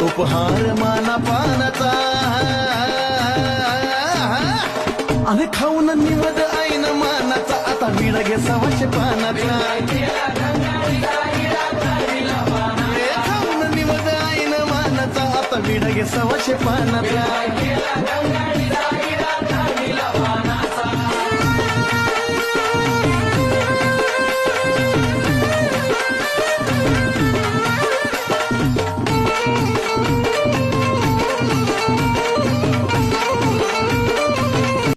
उपहार माना पानाचा. आणि खाऊन निवद आईन मानाचा. आता विड घे सवाशे पानाचा. खाऊन निवद आईन मानाचा. आता विड घे सवाशे पानाचा.